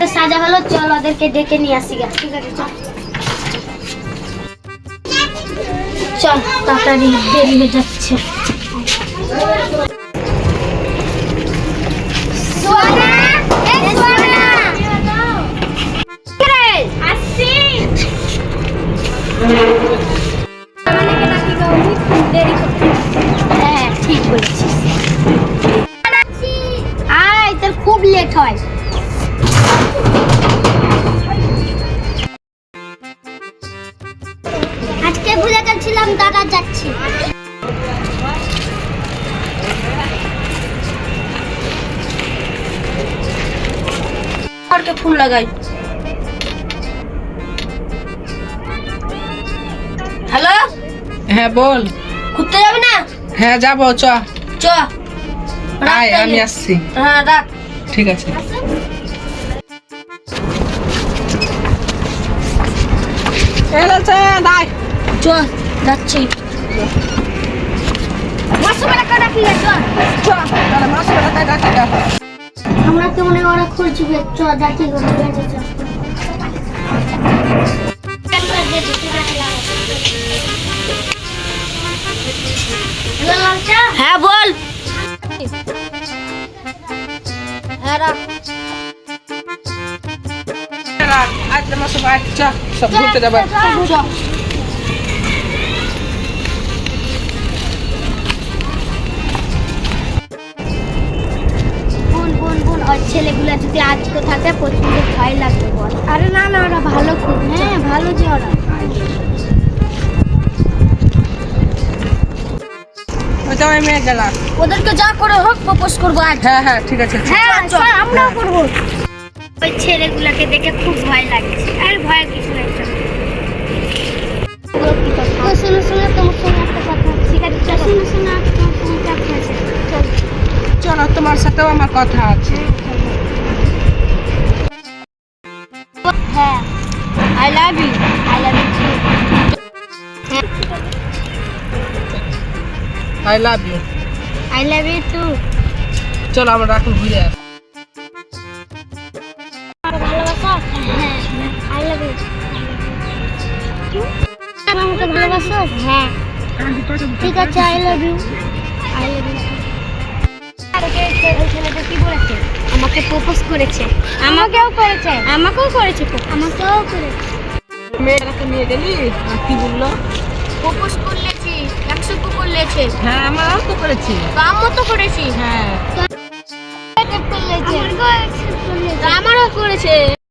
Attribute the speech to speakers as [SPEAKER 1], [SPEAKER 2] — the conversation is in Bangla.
[SPEAKER 1] আমাদের সাজা হলো, চল ওদেরকে ডেকে নিয়ে আসি গা। ঠিক আছে, চল। চল, তাড়াতাড়ি যাচ্ছে। হ্যাঁ ঠিক বলেছিস। আয়, তোর খুব লেট হয়। গেছিলাম দাদা যাচ্ছি।
[SPEAKER 2] ফোন লাগাই। হ্যালো?
[SPEAKER 3] হ্যাঁ বল।
[SPEAKER 2] ঘুরতে যাবি না?
[SPEAKER 3] হ্যাঁ যাব চ।
[SPEAKER 2] চ।
[SPEAKER 3] আয় আমি আসছি।
[SPEAKER 2] হ্যাঁ রাখ।
[SPEAKER 3] ঠিক আছে। এলাচে দাই
[SPEAKER 2] চ। যাচ্ছি।
[SPEAKER 1] আমরা তো মনে হয় ওরা খুঁজবে চ যাচ্ছি
[SPEAKER 2] হ্যাঁ বল। হ্যাঁ রাখ।
[SPEAKER 3] আজ চ সব ঘুরতে যাবে।
[SPEAKER 1] ছেলেগুলো যদি আজকে থাকে প্রচণ্ড ভয় লাগবে বল। আরে না না ওরা ভালো খুব। হ্যাঁ ভালো যে ওরা।
[SPEAKER 2] ওদেরকে যা করে হোক প্রপোজ করব আজ।
[SPEAKER 3] হ্যাঁ হ্যাঁ ঠিক আছে।
[SPEAKER 1] হ্যাঁ। আমরাও করব। ওই ছেলেগুলোকে দেখে খুব ভয় লাগছে আর ভয় কিছু নাই চল। তো শুনো শুনো তোমার সঙ্গে একটা কথা ঠিক আছে চলো। শুনো শুনো তোমার সঙ্গে কথা আছে চলো
[SPEAKER 3] তোমার সাথেও আমার কথা আছে।
[SPEAKER 1] হ্যাঁ I love you I love you
[SPEAKER 3] I love you
[SPEAKER 1] I love you too
[SPEAKER 3] চলো আমরা এখন ঘুরে আসি
[SPEAKER 1] ভালোবাসা হ্যাঁ আই লাভ ইউ আমাকে ভালোবাসো হ্যাঁ ঠিক আছে I love you I love you ছেলেটা কি বলেছে? আমাকে প্রপোজ করেছে। আমাকেও করেছে। আমাকেও করেছে আমাকেও করেছে।
[SPEAKER 3] মেয়েটাকে নিয়ে গেলি? কি বলল?
[SPEAKER 1] প্রপোজ করলেছি একশো করলেছে।
[SPEAKER 3] হ্যাঁ আমরাও তো করেছি।
[SPEAKER 1] কাম মতো করেছি।
[SPEAKER 3] হ্যাঁ।
[SPEAKER 1] আমারও করেছে।